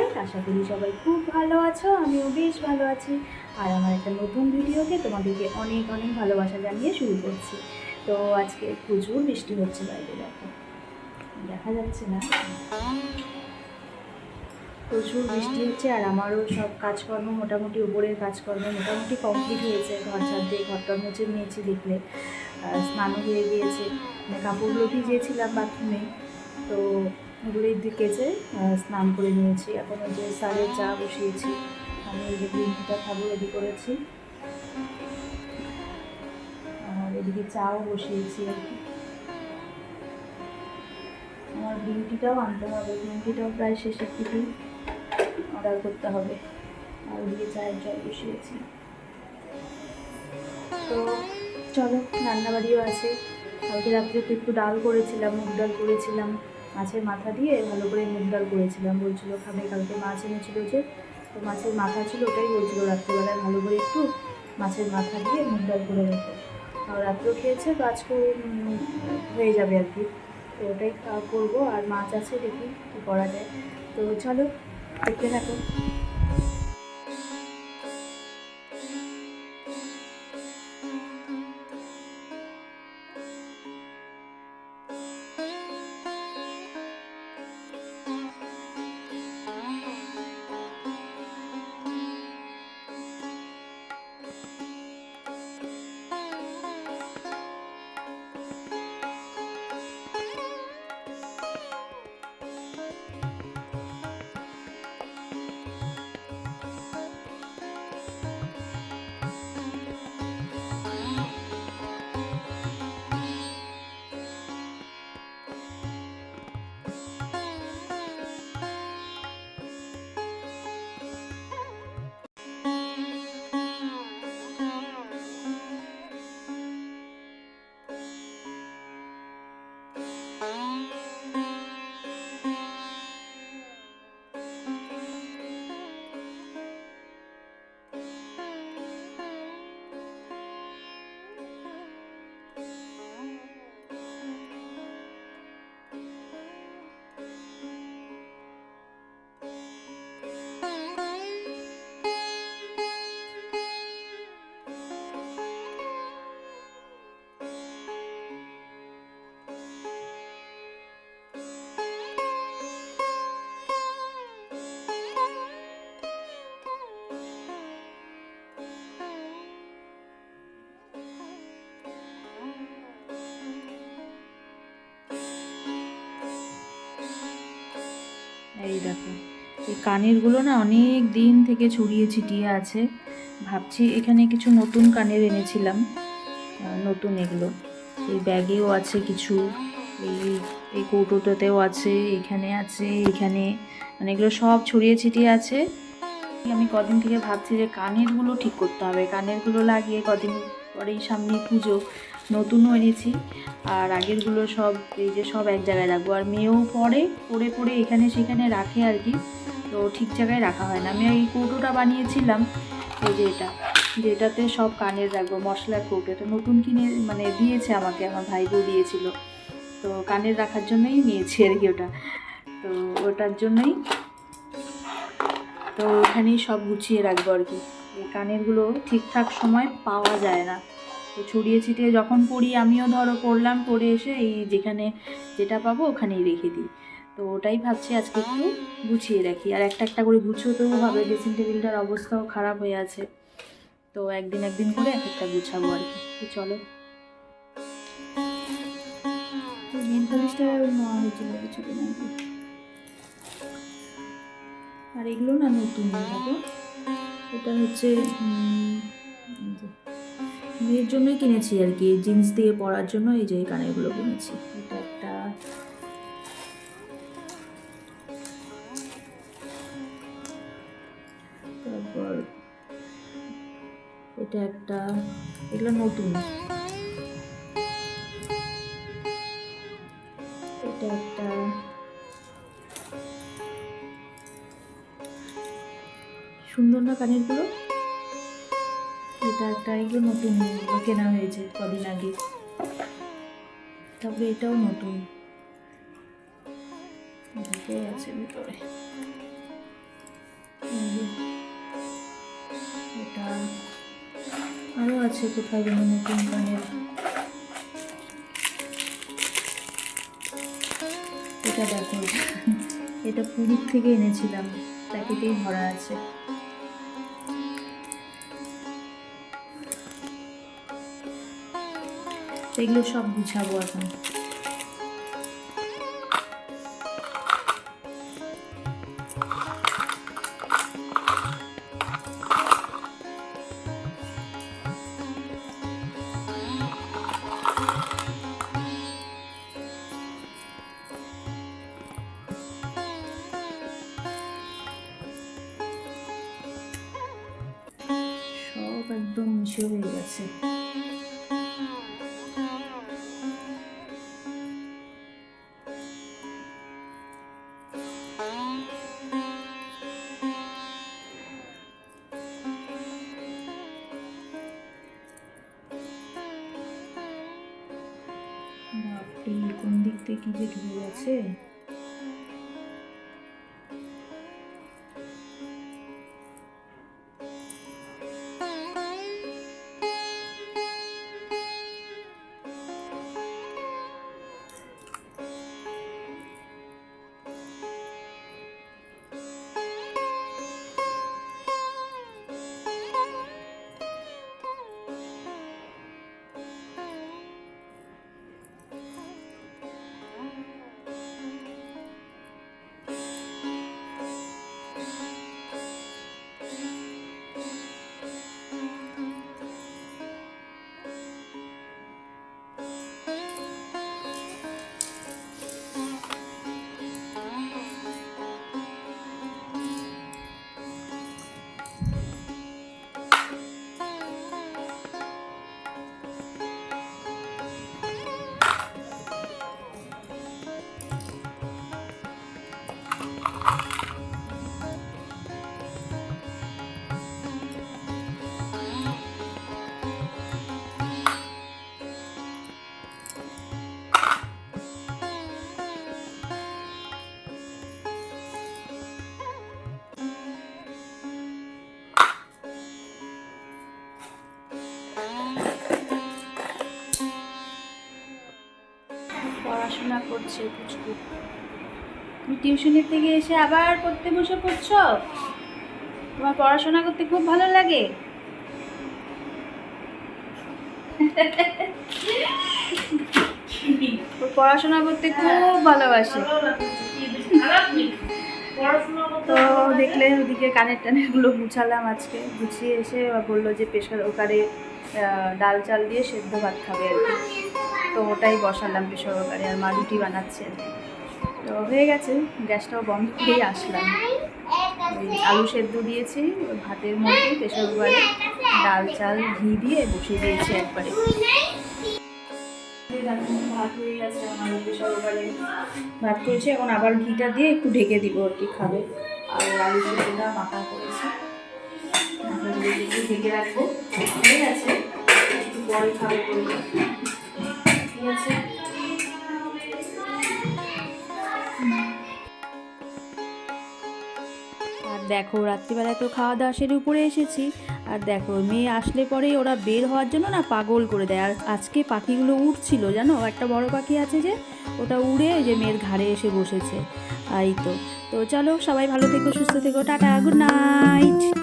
সবাই, আশা করি সবাই খুব ভালো আছো, আমিও বেশ ভালো আছি। আর আমার একটা নতুন ভিডিওতে তোমাদেরকে অনেক অনেক ভালোবাসা জানিয়ে শুরু করছি। তো আজকে প্রচুর বৃষ্টি হচ্ছে বাইরে, দেখো। দেখা যাচ্ছে না। প্রচুর বৃষ্টি হচ্ছে আর আমারও সব কাজকর্ম মোটামুটি, উপরের কাজকর্ম মোটামুটি কমপ্লিট হয়েছে। ঘর ছাদ দিয়ে ঘরটা মুছে নিয়েছি দেখলে। স্নানও হয়ে গিয়েছে। মানে কাপড়গুলো ভিজিয়েছিলাম বাথরুমে তো ওগুলোই কেচে স্নান করে নিয়েছি। এখন যে সারের চা বসিয়েছি, আমি এই যে গ্রিন টিটা খাব রেডি করেছি। আর এদিকে চাও বসিয়েছি আর কি। আমার গ্রিন টিটাও আনতে হবে গ্রিন টিটাও প্রায় শেষের দিকেই অর্ডার করতে হবে। আর ওদিকে চায়ের জল বসিয়েছি। তো চলো, রান্নাবাড়িও আছে। কালকে রাত্রে একটু ডাল করেছিলাম, মুগ ডাল করেছিলাম। মাছের মাথা দিয়ে ভালো করে মুগ ডাল করেছিলাম। বলছিল, খাবে, কালকে মাছ এনেছিল যে। তো মাছের মাথা ছিল, ওটাই বলছিল রাত্রিবেলায় ভালো করে একটু মাছের মাথা দিয়ে মুগ ডাল করে নিতে আর রাত্রেও খেয়েছে, তো আজকে হয়ে যাবে আর কি। তো ওটাই করব। আর মাছ আছে দেখি, কী করা যায়। তো চলো, দেখতে থাকো। এই দেখো, এই কানেরগুলো না অনেক দিন থেকে ছড়িয়ে ছিটিয়ে আছে। ভাবছি এখানে কিছু নতুন কানের এনেছিলাম নতুন এগুলো। এই ব্যাগেও আছে কিছু, এই এই কৌটোটাতেও আছে, এখানে আছে, এখানে মানে এগুলো সব ছড়িয়ে ছিটিয়ে আছে। আমি কদিন থেকে ভাবছি যে কানেরগুলো ঠিক করতে হবে, কানেরগুলো লাগিয়ে কদিন পরেই সামনে পুজো। নতুনও এনেছি। আর আগেরগুলো সব, এই যে সব এক জায়গায় রাখব। আর মেয়েও পরে পরে পরে এখানে সেখানে রাখে আর কি। তো ঠিক জায়গায় রাখা হয় না। আমি এই কৌটোটা বানিয়েছিলাম, এই যে এটা। যেটাতে সব কানের রাখব, মশলার কৌটো। এটা নতুন কিনে মানে দিয়েছে আমাকে, আমার ভাই বউ দিয়েছিল। তো কানের রাখার জন্যই নিয়েছি আর কি ওটা। তো ওটার জন্যই, তো ওখানেই সব গুছিয়ে রাখব আর কি। এই কানেরগুলো ঠিকঠাক সময় পাওয়া যায় না। তো ছড়িয়ে ছিটিয়ে যখন পড়ি, আমিও ধরো পড়লাম, পড়ে এসে এই যেখানে যেটা পাবো ওখানেই রেখে দিই। তো ওটাই ভাবছি আজকে একটু গুছিয়ে রাখি। আর একটা একটা করে গুছোতেও হবে ড্রেসিং টেবিলটার অবস্থাও খারাপ হয়ে আছে। তো একদিন একদিন করে এক একটা গুছাবো আর কি। তো চলো। আর এগুলো না নতুন, দেখো। এটা হচ্ছে মেয়ের জন্যই কিনেছি আর কি জিন্স দিয়ে পরার জন্য এই যে কানেরগুলো কিনেছি। এটা একটা তারপর এটা একটা, এগুলো নতুন। এটা একটা সুন্দর না কানেরগুলো? এটা এগুলো নতুন কেনা হয়েছে, কদিন আগে। তারপরে এটাও নতুন। গেছে ভিতরে। এটা আরও আছে কোথায় যেন নতুন কানের এটা দেখো, এটা পুরীর থেকে এনেছিলাম, প্যাকেটেই ভরা আছে। এগুলো সব গুছাবো এখন। একদম মিশে হয়ে গেছে। বাপরে কোন দিক থেকে কি যে ঢুকে গেছে পড়াশোনা করছে পুচকু। তুমি টিউশনের থেকে এসে আবার পড়তে বসে পড়ছো? তোমার পড়াশোনা করতে খুব ভালো লাগে। পড়াশোনা করতে খুব ভালোবাসে। তো দেখলে ওদিকে কানের টানেরগুলো গুছালাম আজকে। গুছিয়ে এসে বলল যে প্রেশার ওকারে ডাল চাল দিয়ে সেদ্ধ ভাত খাবে আর কি। তো ওটাই বসালাম প্রেশার ওকারে আর মা রুটি বানাচ্ছে। তো হয়ে গেছে, গ্যাসটাও বন্ধ করেই আসলাম। আলু সেদ্ধ দিয়েছি ভাতের মধ্যে প্রেশার কুকারে ডাল, চাল, ঘি দিয়ে বসিয়ে দিয়েছি একবারে। ভাত হয়ে গেছে কুকারে। ভাত এখন আবার ঘিটা দিয়ে একটু ঢেকে দিব আর কি খাবে। আর আলু সেদ্ধটা মাখা করেছি। ঢেকে রাখব। হয়ে গেছে, একটু পরে খাবে আর দেখো, রাত্রিবেলায় তো খাওয়া দাওয়া সেরে উপরে এসেছি। আর দেখো, মেয়ে আসলে পরেই ওরা বের হওয়ার জন্য না পাগল করে দেয়। আর আজকে পাখিগুলো উঠছিল জানো? একটা বড় পাখি আছে যে, ওটা উড়ে যে মেয়ের ঘাড়ে এসে বসেছে। এই তো। তো চলো, সবাই ভালো থেকো, সুস্থ থেকো, টাটা গুড নাইট